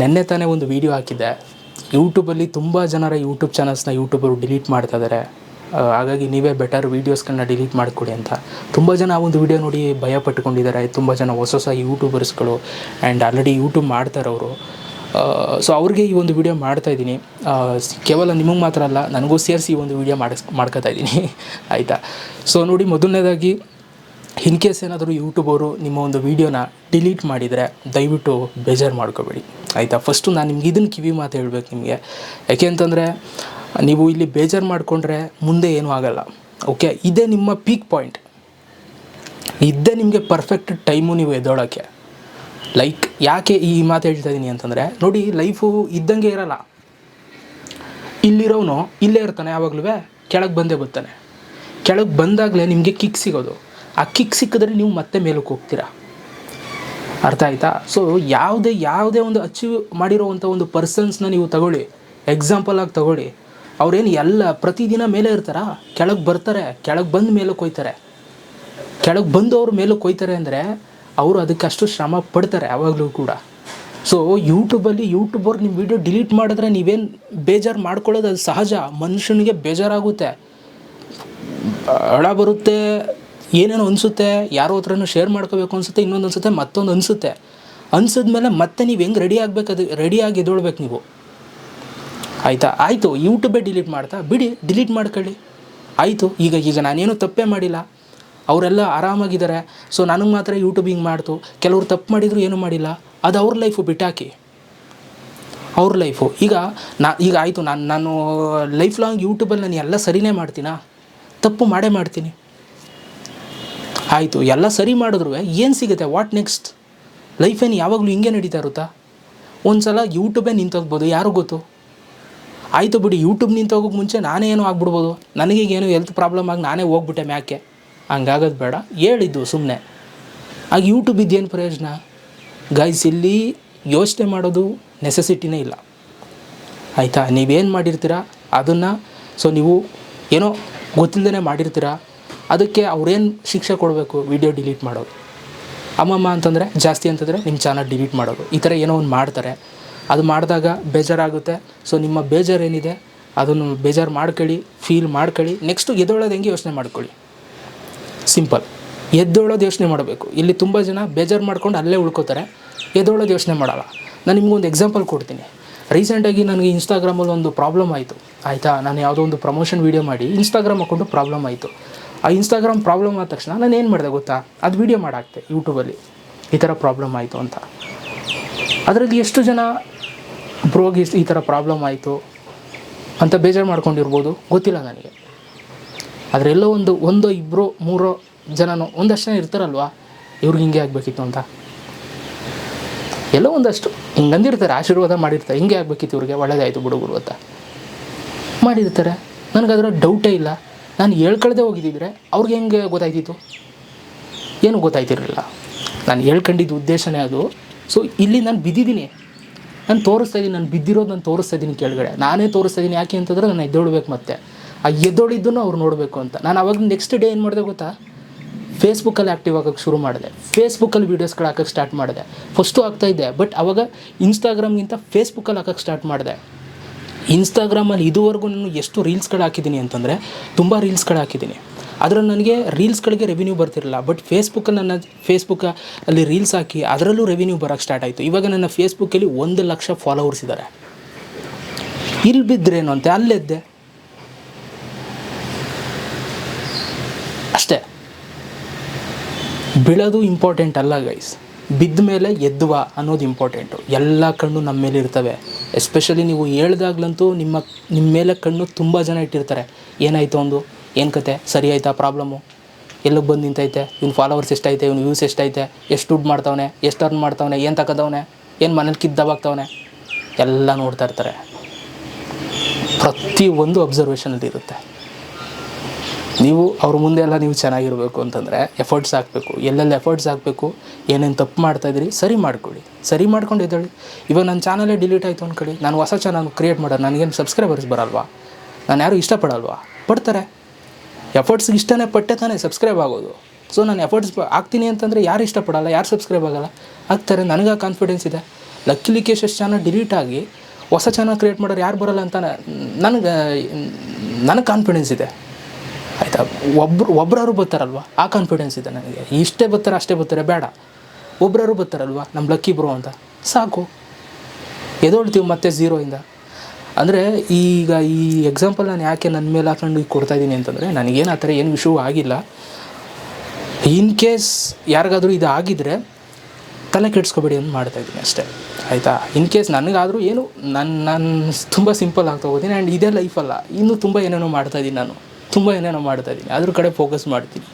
ನೆನ್ನೆ ತಾನೇ ಒಂದು ವಿಡಿಯೋ ಹಾಕಿದ್ದೆ. ಯೂಟ್ಯೂಬಲ್ಲಿ ತುಂಬ ಜನರ ಯೂಟ್ಯೂಬ್ ಚಾನಲ್ಸ್ನ ಯೂಟ್ಯೂಬರು ಡಿಲೀಟ್ ಮಾಡ್ತಾ ಇದ್ದಾರೆ ಹಾಗಾಗಿ ನೀವೇ ಬೆಟರ್ ವೀಡಿಯೋಸ್ಗಳನ್ನ ಡಿಲೀಟ್ ಮಾಡಿಕೊಡಿ ಅಂತ. ತುಂಬ ಜನ ಆ ಒಂದು ವಿಡಿಯೋ ನೋಡಿ ಭಯ ಪಟ್ಕೊಂಡಿದ್ದಾರೆ. ತುಂಬ ಜನ ಹೊಸ ಹೊಸ ಯೂಟ್ಯೂಬರ್ಸ್ಗಳು ಆ್ಯಂಡ್ ಆಲ್ರೆಡಿ ಯೂಟ್ಯೂಬ್ ಮಾಡ್ತಾರವರು ಸೊ ಅವ್ರಿಗೆ ಈ ಒಂದು ವಿಡಿಯೋ ಮಾಡ್ತಾ ಇದ್ದೀನಿ. ಕೇವಲ ನಿಮಗೆ ಮಾತ್ರ ಅಲ್ಲ, ನನಗೂ ಸೇರಿಸಿ ಈ ಒಂದು ವಿಡಿಯೋ ಮಾಡಿಸ್, ಮಾಡ್ಕೊತಾ ಇದ್ದೀನಿ. ಆಯಿತಾ? ಸೊ ನೋಡಿ ಮೊದಲನೇದಾಗಿ ಇನ್ ಕೇಸ್ ಏನಾದರೂ ಯೂಟ್ಯೂಬರು ನಿಮ್ಮ ಒಂದು ವೀಡಿಯೋನ ಡಿಲೀಟ್ ಮಾಡಿದರೆ ದಯವಿಟ್ಟು ಬೇಜಾರು ಮಾಡ್ಕೋಬೇಡಿ. ಆಯಿತಾ? ಫಸ್ಟು ನಾನು ನಿಮ್ಗೆ ಇದನ್ನು ಕಿವಿ ಮಾತು ಹೇಳಬೇಕು ನಿಮಗೆ. ಯಾಕೆ ಅಂತಂದರೆ, ನೀವು ಇಲ್ಲಿ ಬೇಜಾರು ಮಾಡಿಕೊಂಡ್ರೆ ಮುಂದೆ ಏನೂ ಆಗಲ್ಲ. ಓಕೆ ಇದೇ ನಿಮ್ಮ ಪೀಕ್ ಪಾಯಿಂಟ್ ಇದ್ದೇ ನಿಮಗೆ ಪರ್ಫೆಕ್ಟ್ ಟೈಮು ನೀವು ಎದ್ದೋಳೋಕ್ಕೆ. ಲೈಕ್ ಯಾಕೆ ಈ ಮಾತು ಹೇಳ್ತಾ ಇದ್ದೀನಿ ಅಂತಂದರೆ, ನೋಡಿ ಲೈಫು ಇದ್ದಂಗೆ ಇರಲ್ಲ. ಇಲ್ಲಿರೋನು ಇಲ್ಲೇ ಇರ್ತಾನೆ ಯಾವಾಗಲೂ ಕೆಳಗೆ ಬಂದೇ ಬರ್ತಾನೆ. ಕೆಳಗೆ ಬಂದಾಗಲೇ ನಿಮಗೆ ಕಿಕ್ ಸಿಗೋದು. ಆ ಕಿಕ್ ಸಿಕ್ಕಿದ್ರೆ ನೀವು ಮತ್ತೆ ಮೇಲಕ್ಕೆ ಹೋಗ್ತೀರಾ? ಅರ್ಥ ಆಯ್ತಾ? ಸೊ ಯಾವುದೇ ಯಾವುದೇ ಒಂದು ಅಚೀವ್ ಮಾಡಿರೋವಂಥ ಒಂದು ಪರ್ಸನ್ಸ್ನ ನೀವು ತಗೊಳ್ಳಿ. ಎಕ್ಸಾಂಪಲ್ ಆಗಿ ತಗೊಳ್ಳಿ. ಅವ್ರೇನು ಎಲ್ಲ ಪ್ರತಿದಿನ ಮೇಲೆ ಇರ್ತಾರಾ? ಕೆಳಗೆ ಬರ್ತಾರೆ, ಕೆಳಗೆ ಬಂದು ಮೇಲಕ್ಕೆ ಹೋಯ್ತಾರೆ ಕೆಳಗೆ ಬಂದು ಅವ್ರು ಮೇಲಕ್ಕೆ ಹೋಯ್ತಾರೆ ಅಂದರೆ ಅವರು ಅದಕ್ಕೆ ಅಷ್ಟು ಶ್ರಮ ಪಡ್ತಾರೆ ಯಾವಾಗಲೂ ಕೂಡ. ಸೊ ಯೂಟ್ಯೂಬಲ್ಲಿ ಯೂಟ್ಯೂಬರ್ ನಿಮ್ಮ ವಿಡಿಯೋ ಡಿಲೀಟ್ ಮಾಡಿದ್ರೆ ನೀವೇನು ಬೇಜಾರು ಮಾಡ್ಕೊಳ್ಳೋದು ಅದು ಸಹಜ. ಮನುಷ್ಯನಿಗೆ ಬೇಜಾರಾಗುತ್ತೆ. ಹಳ ಬರುತ್ತೆ ಏನೇನೋ ಅನಿಸುತ್ತೆ, ಯಾರೋ ಹತ್ರನೂ ಶೇರ್ ಮಾಡ್ಕೋಬೇಕು ಅನಿಸುತ್ತೆ, ಇನ್ನೊಂದು ಅನಿಸುತ್ತೆ, ಮತ್ತೊಂದು ಅನಿಸುತ್ತೆ. ಅನ್ಸಿದ್ಮೇಲೆ ಮತ್ತೆ ನೀವು ಹೆಂಗೆ ರೆಡಿ ಆಗಬೇಕು ಅದು ರೆಡಿಯಾಗಿ ಎದ್ದೊಳ್ಬೇಕು ನೀವು. ಆಯಿತಾ? ಆಯಿತು ಯೂಟ್ಯೂಬೇ ಡಿಲೀಟ್ ಮಾಡ್ತಾ? ಬಿಡಿ ಡಿಲೀಟ್ ಮಾಡ್ಕೊಳ್ಳಿ. ಆಯಿತು, ಈಗ ಈಗ ನಾನೇನು ತಪ್ಪೇ ಮಾಡಿಲ್ಲ. ಅವರೆಲ್ಲ ಆರಾಮಾಗಿದ್ದಾರೆ. ಸೊ ನನಗೆ ಮಾತ್ರ ಯೂಟ್ಯೂಬ್ ಹಿಂಗೆ ಮಾಡ್ತು. ಕೆಲವರು ತಪ್ಪು ಮಾಡಿದ್ರು ಏನೂ ಮಾಡಿಲ್ಲ. ಅದು ಅವ್ರ ಲೈಫು ಬಿಟ್ಟಾಕಿ. ಅವ್ರ ಲೈಫು ಈಗ ನಾ, ಈಗ ಆಯಿತು, ನಾನು ನಾನು ಲೈಫ್ ಲಾಂಗ್ ಯೂಟ್ಯೂಬಲ್ಲಿ ನಾನು ಎಲ್ಲ ಸರಿನೇ ಮಾಡ್ತೀನಾ? ತಪ್ಪು ಮಾಡೇ ಮಾಡ್ತೀನಿ. ಆಯಿತು, ಎಲ್ಲ ಸರಿ ಮಾಡಿದ್ರು ಏನು ಸಿಗುತ್ತೆ? ವಾಟ್ ನೆಕ್ಸ್ಟ್ ಲೈಫೇನು ಯಾವಾಗಲೂ ಹಿಂಗೆ ನಡೀತಾ ಇರುತ್ತಾ? ಒಂದು ಸಲ ಯೂಟ್ಯೂಬೇ ನಿಂತೋಗ್ಬೋದು ಯಾರು ಗೊತ್ತು? ಆಯಿತು ಬಿಡಿ ಯೂಟ್ಯೂಬ್ ನಿಂತೋಗೋಕೆ ಮುಂಚೆ ನಾನೇ ಏನೋ ಆಗ್ಬಿಡ್ಬೋದು. ನನಗೀಗೇನು ಹೆಲ್ತ್ ಪ್ರಾಬ್ಲಮ್ ಆಗಿ ನಾನೇ ಹೋಗ್ಬಿಟ್ಟೆ ಮ್ಯಾಕೆ. ಹಂಗಾಗೋದು ಬೇಡ. ಹೇಳಿದ್ದು ಸುಮ್ಮನೆ ಆಗ ಯೂಟ್ಯೂಬ್ ಇದೇನು ಪ್ರಯೋಜನ? ಗೈಸ್ ಇಲ್ಲಿ ಯೋಚನೆ ಮಾಡೋದು ನೆಸೆಸಿಟಿನೇ ಇಲ್ಲ. ಆಯಿತಾ? ನೀವೇನು ಮಾಡಿರ್ತೀರ? ಅದನ್ನು ಸೊ ನೀವು ಏನೋ ಗೊತ್ತಿಲ್ಲದೇ ಮಾಡಿರ್ತೀರ? ಅದಕ್ಕೆ ಅವ್ರೇನು ಶಿಕ್ಷೆ ಕೊಡಬೇಕು ವಿಡಿಯೋ ಡಿಲೀಟ್ ಮಾಡೋದು? ಅಮ್ಮಮ್ಮ ಅಂತಂದರೆ ಜಾಸ್ತಿ ಅಂತಂದರೆ ನಿಮ್ಮ ಚಾನಲ್ ಡಿಲೀಟ್ ಮಾಡೋದು. ಈ ಥರ ಏನೋ ಒಂದು ಮಾಡ್ತಾರೆ. ಅದು ಮಾಡಿದಾಗ ಬೇಜಾರಾಗುತ್ತೆ. ಸೊ ನಿಮ್ಮ ಬೇಜಾರು ಏನಿದೆ ಅದನ್ನು ಬೇಜಾರು ಮಾಡ್ಕೊಳ್ಳಿ ಫೀಲ್ ಮಾಡ್ಕೊಳ್ಳಿ. ನೆಕ್ಸ್ಟು ಎದ್ದೊಳೋದು ಹೆಂಗೆ ಯೋಚನೆ ಮಾಡ್ಕೊಳ್ಳಿ? ಸಿಂಪಲ್ ಎದ್ದೊಳೋದು ಯೋಚನೆ ಮಾಡಬೇಕು. ಇಲ್ಲಿ ತುಂಬ ಜನ ಬೇಜಾರು ಮಾಡ್ಕೊಂಡು ಅಲ್ಲೇ ಉಳ್ಕೋತಾರೆ. ಎದ್ದೊಳೋದು ಯೋಚನೆ ಮಾಡಲ್ಲ. ನಾನು ನಿಮ್ಗೊಂದು ಎಕ್ಸಾಂಪಲ್ ಕೊಡ್ತೀನಿ. ರೀಸೆಂಟಾಗಿ ನನಗೆ ಇನ್ಸ್ಟಾಗ್ರಾಮಲ್ಲಿ ಒಂದು ಪ್ರಾಬ್ಲಮ್ ಆಯಿತು. ಆಯಿತಾ? ನಾನು ಯಾವುದೋ ಒಂದು ಪ್ರಮೋಷನ್ ವೀಡಿಯೋ ಮಾಡಿ ಇನ್ಸ್ಟಾಗ್ರಾಮ್ ಅಕೌಂಟು ಪ್ರಾಬ್ಲಮ್ ಆಯಿತು. ಆ ಇನ್ಸ್ಟಾಗ್ರಾಮ್ ಪ್ರಾಬ್ಲಮ್ ಆದ ತಕ್ಷಣ ನಾನು ಏನು ಮಾಡಿದೆ ಗೊತ್ತಾ? ಅದು ವೀಡಿಯೋ ಮಾಡಾಕ್ತೆ ಯೂಟ್ಯೂಬಲ್ಲಿ ಈ ಥರ ಪ್ರಾಬ್ಲಮ್ ಆಯಿತು ಅಂತ. ಅದರಲ್ಲಿ ಎಷ್ಟು ಜನ ಬ್ರೋಗಿ ಈ ಥರ ಪ್ರಾಬ್ಲಮ್ ಆಯಿತು ಅಂತ ಬೇಜಾರು ಮಾಡ್ಕೊಂಡಿರ್ಬೋದು ಗೊತ್ತಿಲ್ಲ ನನಗೆ. ಅದರೆಲ್ಲೋ ಒಂದು ಒಂದೋ ಇಬ್ಬರೋ ಮೂರೋ ಜನನೋ ಒಂದಷ್ಟು ಜನ ಇರ್ತಾರಲ್ವಾ? ಇವ್ರಿಗೆ ಹಿಂಗೆ ಆಗಬೇಕಿತ್ತು ಅಂತ. ಎಲ್ಲೋ ಒಂದಷ್ಟು ಹಿಂಗೆ ಅಂದಿರ್ತಾರೆ, ಆಶೀರ್ವಾದ ಮಾಡಿರ್ತಾರೆ, ಹಿಂಗೆ ಆಗಬೇಕಿತ್ತು ಇವ್ರಿಗೆ, ಒಳ್ಳೇದಾಯಿತು ಬಿಡುಗರು ಅಂತ. ಮಾಡಿರ್ತಾರೆ. ನನಗೆ ಅದರ ಡೌಟೇ ಇಲ್ಲ. ನಾನು ಹೇಳ್ಕೊಳ್ದೆ ಹೋಗಿದ್ದಿದ್ರೆ ಅವ್ರಿಗೆ ಹೆಂಗೆ ಗೊತ್ತಾಯ್ತಿತ್ತು? ಏನು ಗೊತ್ತಾಯ್ತಿರಲಿಲ್ಲ. ನಾನು ಹೇಳ್ಕೊಂಡಿದ್ದ ಉದ್ದೇಶನೇ ಅದು. ಸೊ ಇಲ್ಲಿ ನಾನು ಬಿದ್ದಿದ್ದೀನಿ. ನಾನು ತೋರಿಸ್ತಾ ಇದ್ದೀನಿ, ನಾನು ಬಿದ್ದಿರೋದು ನಾನು ತೋರಿಸ್ತಾ ಇದ್ದೀನಿ ಕೆಳಗಡೆ. ನಾನೇ ತೋರಿಸ್ತಾ ಇದ್ದೀನಿ ಯಾಕೆ ಅಂತಂದ್ರೆ ನಾನು ಎದ್ದೊಳ್ಬೇಕು ಮತ್ತೆ. ಆ ಎದ್ದೊಳಿದ್ದನ್ನು ಅವ್ರು ನೋಡಬೇಕು ಅಂತ. ನಾನು ಅವಾಗ ನೆಕ್ಸ್ಟ್ ಡೇ ಏನು ಮಾಡಿದೆ ಗೊತ್ತಾ? ಫೇಸ್ಬುಕ್ಕಲ್ಲಿ ಆ್ಯಕ್ಟಿವ್ ಆಗೋಕ್ಕೆ ಶುರು ಮಾಡಿದೆ. ಫೇಸ್ಬುಕ್ಕಲ್ಲಿ ವೀಡಿಯೋಸ್ಗಳು ಹಾಕೋಕ್ಕೆ ಸ್ಟಾರ್ಟ್ ಮಾಡಿದೆ. ಫಸ್ಟು ಆಗ್ತಾಯಿದ್ದೆ ಬಟ್ ಅವಾಗ ಇನ್ಸ್ಟಾಗ್ರಾಮ್ಗಿಂತ ಫೇಸ್ಬುಕ್ಕಲ್ಲಿ ಹಾಕೋಕ್ಕೆ ಸ್ಟಾರ್ಟ್ ಮಾಡಿದೆ. ಇನ್ಸ್ಟಾಗ್ರಾಮಲ್ಲಿ ಇದುವರೆಗೂ ನಾನು ಎಷ್ಟು ರೀಲ್ಸ್ಗಳು ಹಾಕಿದ್ದೀನಿ ಅಂತಂದರೆ ತುಂಬ ರೀಲ್ಸ್ಗಳು ಹಾಕಿದ್ದೀನಿ. ಅದರಲ್ಲಿ ನನಗೆ ರೀಲ್ಸ್ಗಳಿಗೆ ರೆವಿನ್ಯೂ ಬರ್ತಿರಲಿಲ್ಲ ಬಟ್ ಫೇಸ್ಬುಕ್ಕಲ್ಲಿ ನನ್ನ ಫೇಸ್ಬುಕ್ ಅಲ್ಲಿ ರೀಲ್ಸ್ ಹಾಕಿ ಅದರಲ್ಲೂ ರೆವಿನ್ಯೂ ಬರೋಕ್ಕೆ ಸ್ಟಾರ್ಟ್ ಆಯಿತು. ಇವಾಗ ನನ್ನ ಫೇಸ್ಬುಕ್ಕಲ್ಲಿ ಒಂದು ಲಕ್ಷ ಫಾಲೋವರ್ಸ್ ಇದ್ದಾರೆ ಇಲ್ಲಿ ಬಿದ್ದರೇನು ಅಂತೆ ಅಲ್ಲೆದ್ದೆ ಅಷ್ಟೇ. ಬೀಳೋದು ಇಂಪಾರ್ಟೆಂಟ್ ಅಲ್ಲ ಗೈಸ್ ಬಿದ್ದ ಮೇಲೆ ಎದ್ದುವ ಅನ್ನೋದು ಇಂಪಾರ್ಟೆಂಟು ಎಲ್ಲ ಕಣ್ಣು ನಮ್ಮ ಮೇಲೆ ಇರ್ತವೆ ಎಸ್ಪೆಷಲಿ ನೀವು ಹೇಳ್ದಾಗ್ಲಂತೂ ನಿಮ್ಮ ನಿಮ್ಮ ಮೇಲೆ ಕಣ್ಣು ತುಂಬ ಜನ ಇಟ್ಟಿರ್ತಾರೆ. ಏನಾಯಿತು ಒಂದು ಏನು ಕತೆ? ಸರಿ ಆಯ್ತಾ ಪ್ರಾಬ್ಲಮ್ಮು ಎಲ್ಲಿಗೆ ಬಂದು ನಿಂತೈತೆ? ಇವ್ನು ಫಾಲೋವರ್ಸ್ ಎಷ್ಟೈತೆ ಇವ್ನು ವ್ಯೂಸ್ ಎಷ್ಟೈತೆ ಎಷ್ಟು ದುಡ್ಡು ಮಾಡ್ತಾವನೆ? ಎಷ್ಟು ಅರ್ನ್ ಮಾಡ್ತಾವನೆ? ಏನು ತಗೋದವನೆ ಏನು ಮನೇಲಿ ಕಿದ್ದವಾಗ್ತವನೆ ಎಲ್ಲ ನೋಡ್ತಾ ಇರ್ತಾರೆ. ಪ್ರತಿಯೊಂದು ಅಬ್ಸರ್ವೇಷನಲ್ಲಿ ಇರುತ್ತೆ. ನೀವು ಅವ್ರ ಮುಂದೆ ಎಲ್ಲ ನೀವು ಚೆನ್ನಾಗಿರಬೇಕು ಅಂತಂದರೆ ಎಫರ್ಟ್ಸ್ ಹಾಕಬೇಕು. ಎಲ್ಲೆಲ್ಲಿ ಎಫರ್ಟ್ಸ್ ಹಾಕಬೇಕು, ಏನೇನು ತಪ್ಪು ಮಾಡ್ತಾಯಿದ್ರಿ ಸರಿ ಮಾಡ್ಕೊಳ್ಳಿ. ಸರಿ ಮಾಡ್ಕೊಂಡು ಎದ್ದೇಳಿ. ಇವಾಗ ನನ್ನ ಚಾನಲೇ ಡಿಲೀಟ್ ಆಯಿತು ಅಂದ್ಕೊಳ್ಳಿ ನಾನು ಹೊಸ ಚಾನಲ್ ಕ್ರಿಯೇಟ್ ಮಾಡೋದು ನನಗೇನು ಸಬ್ಸ್ಕ್ರೈಬರ್ಸ್ ಬರಲ್ವಾ? ನಾನು ಯಾರು ಇಷ್ಟಪಡಲ್ವಾ? ಪಡ್ತಾರೆ. ಎಫರ್ಟ್ಸ್ಗೆ ಇಷ್ಟನೇ ಪಟ್ಟೆ ತಾನೇ ಸಬ್ಸ್ಕ್ರೈಬ್ ಆಗೋದು. ಸೊ ನಾನು ಎಫರ್ಟ್ಸ್ ಹಾಕ್ತೀನಿ ಅಂತಂದರೆ ಯಾರು ಇಷ್ಟಪಡಲ್ಲ, ಯಾರು ಸಬ್ಸ್ಕ್ರೈಬ್ ಆಗಲ್ಲ. ಆಗ್ತಾರೆ ನನಗೆ ಕಾನ್ಫಿಡೆನ್ಸ್ ಇದೆ. ಲಕ್ಕಿಲಿ ಕೇಶಸ್ ಚಾನಲ್ ಡಿಲೀಟ್ ಆಗಿ ಹೊಸ ಚಾನಲ್ ಕ್ರಿಯೇಟ್ ಮಾಡೋರು ಯಾರು ಬರಲ್ಲ ಅಂತ ನನಗೆ ನನಗೆ ಕಾನ್ಫಿಡೆನ್ಸ್ ಇದೆ. ಆಯಿತಾ? ಒಬ್ರು ಒಬ್ಬರಾರು ಬರ್ತಾರಲ್ವ? ಆ ಕಾನ್ಫಿಡೆನ್ಸ್ ಇದೆ ನನಗೆ. ಇಷ್ಟೇ ಬರ್ತಾರೆ, ಅಷ್ಟೇ ಬರ್ತಾರೆ, ಬೇಡ. ಒಬ್ರವರು ಬರ್ತಾರಲ್ವ? ನಮ್ಮ ಲಕ್ಕಿ ಬ್ರೋ ಅಂತ. ಸಾಕು. ಎದೊಳ್ತೀವಿ ಮತ್ತೆ ಝೀರೋಯಿಂದ ಅಂದರೆ ಈಗ ಈ ಎಕ್ಸಾಂಪಲ್ ನಾನು ಯಾಕೆ ನನ್ನ ಮೇಲೆ ಹಾಕೊಂಡು ಈಗ ಕೊಡ್ತಾಯಿದ್ದೀನಿ ಅಂತಂದರೆ, ನನಗೇನು ಆ ಥರ ಏನು ವಿಷಯ ಆಗಿಲ್ಲ. ಇನ್ ಕೇಸ್ ಯಾರಿಗಾದರೂ ಇದು ಆಗಿದ್ದರೆ ತಲೆ ಕೆಡಿಸ್ಕೊಬೇಡಿ ಅಂತ ಮಾಡ್ತಾ ಇದ್ದೀನಿ ಅಷ್ಟೇ. ಆಯಿತಾ? ಇನ್ ಕೇಸ್ ನನಗಾದರೂ ಏನು ನನ್ನ ನಾನು ತುಂಬ ಸಿಂಪಲ್ ಆಗ್ತಾ ಹೋಗ್ತೀನಿ ಆ್ಯಂಡ್ ಇದೇ ಲೈಫಲ್ಲ ಇನ್ನೂ ತುಂಬ ಏನೇನೋ ಮಾಡ್ತಾಯಿದ್ದೀನಿ ನಾನು. ತುಂಬ ಏನೇನೋ ಮಾಡ್ತಾಯಿದ್ದೀನಿ ಅದ್ರ ಕಡೆ ಫೋಕಸ್ ಮಾಡ್ತೀನಿ.